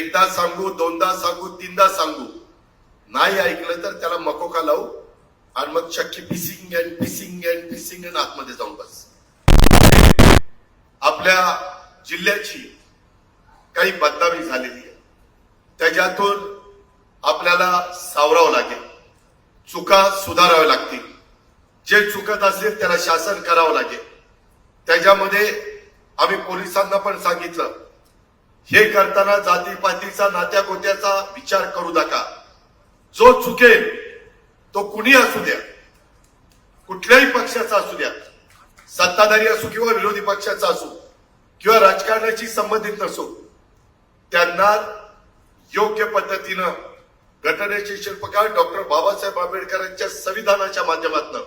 एकदा सांगू दोनदा सांगू तीनदा सांगू. नाही ऐकलं तर त्याला मकोका लावू? आणि मग चक्की पिसिंग अँड पिसिंग अँड पिसिंग अँड आतमध्ये जाऊन बस. आपल्या जिल्ह्याची काही बदनामी झालेली आहे. त्याच्यातून आपल्याला सावरावं लागेल. चुका सुधाराव्या लागतील. जे चुकत असेल त्याला शासन करावं लागेल. त्याच्यामध्ये आम्ही पोलिसांना पण सांगितलं हे करताना जातीपातीचा नात्या गोत्याचा विचार करू नका. जो चुकेल तो कुणी असू द्या. कुठल्याही पक्षाचा असू द्या. सत्ताधारी असो किंवा विरोधी पक्षाचा असो किंवा राजकारणाशी संबंधित नसो त्यांना योग्य पद्धतीनं घटनेचे शिल्पकार डॉक्टर बाबासाहेब आंबेडकरांच्या संविधानाच्या माध्यमातून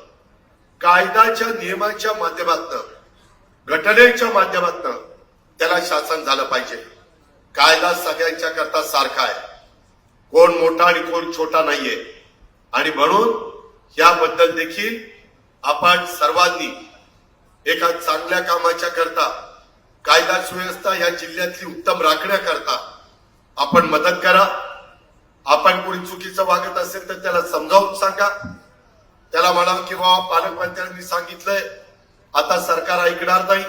कायद्याच्या नियमाच्या माध्यमातून घटनेच्या माध्यमातून त्याला शासन झालं पाहिजे. कायदा सगळ्यांच्या करता सारखा आहे. कोण मोठा आणि कोण छोटा नाहीये. आणि म्हणून याबद्दल देखील आपण सर्वांनी एका चांगल्या कामाच्या करता कायदा सुव्यवस्था या जिल्ह्यातली उत्तम राखण्याकरता आपण मदत करा. आपण कोणी चुकीचं वागत असेल तर त्याला समजावून सांगा. त्याला म्हणा की बाबा पालकमंत्र्यांनी सांगितलंय आता सरकार ऐकणार नाही.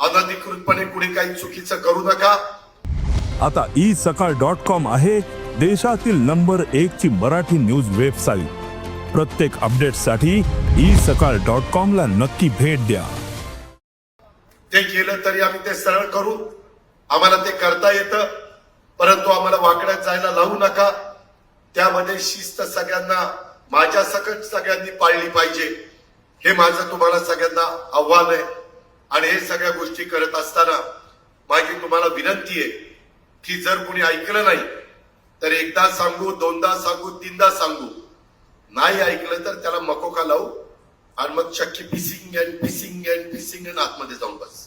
अनधिकृतपणे कुणी काही चुकीचं करू नका. आता ई सकाळ डॉट कॉम आहे देशातील नंबर एक ची मराठी न्यूज वेबसाईट. प्रत्येक अपडेटसाठी ई सकाळ डॉट कॉम ला नक्की भेट द्या. ते केलं तरी आम्ही ते सरळ करू. आम्हाला ते करता येतं. परंतु आम्हाला वाकड्यात जायला लावू नका. त्यामध्ये शिस्त सगळ्यांना माझ्या सकट सगळ्यांनी पाळली पाहिजे. हे माझं तुम्हाला सगळ्यांना आव्हान आहे. आणि हे सगळ्या गोष्टी करत असताना माझी तुम्हाला विनंती आहे. की जर कोणी ऐकलं नाही तर एकदा सांगू दोनदा सांगू तीनदा सांगू. नाही ऐकलं तर त्याला मकोका लावू? आणि मग चक्की पिसिंग अँड पिसिंग अँड पिसिंग अँड आतमध्ये जाऊन बस.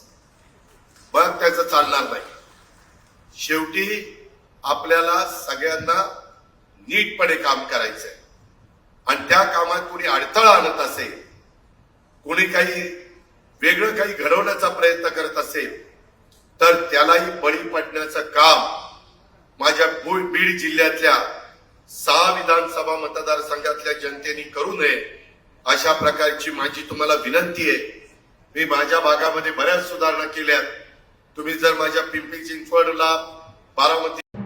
बघ त्याचं चालणार नाही. शेवटी आपल्याला सगळ्यांना नीटपणे काम करायचंय. आणि त्या कामात कोणी अडथळा आणत असेल कोणी काही वेगळं काही घडवण्याचा प्रयत्न करत असेल तर त्यालाही बळी पडण्याचं काम माझ्या बीड जिल्ह्यातल्या सहा विधानसभा मतदारसंघातल्या जनतेने करू नये अशा प्रकारची माझी तुम्हाला विनंती आहे. मी माझ्या भागामध्ये बऱ्याच सुधारणा केल्यात. तुम्ही जर माझ्या पिंपरी चिंचवडला बारामती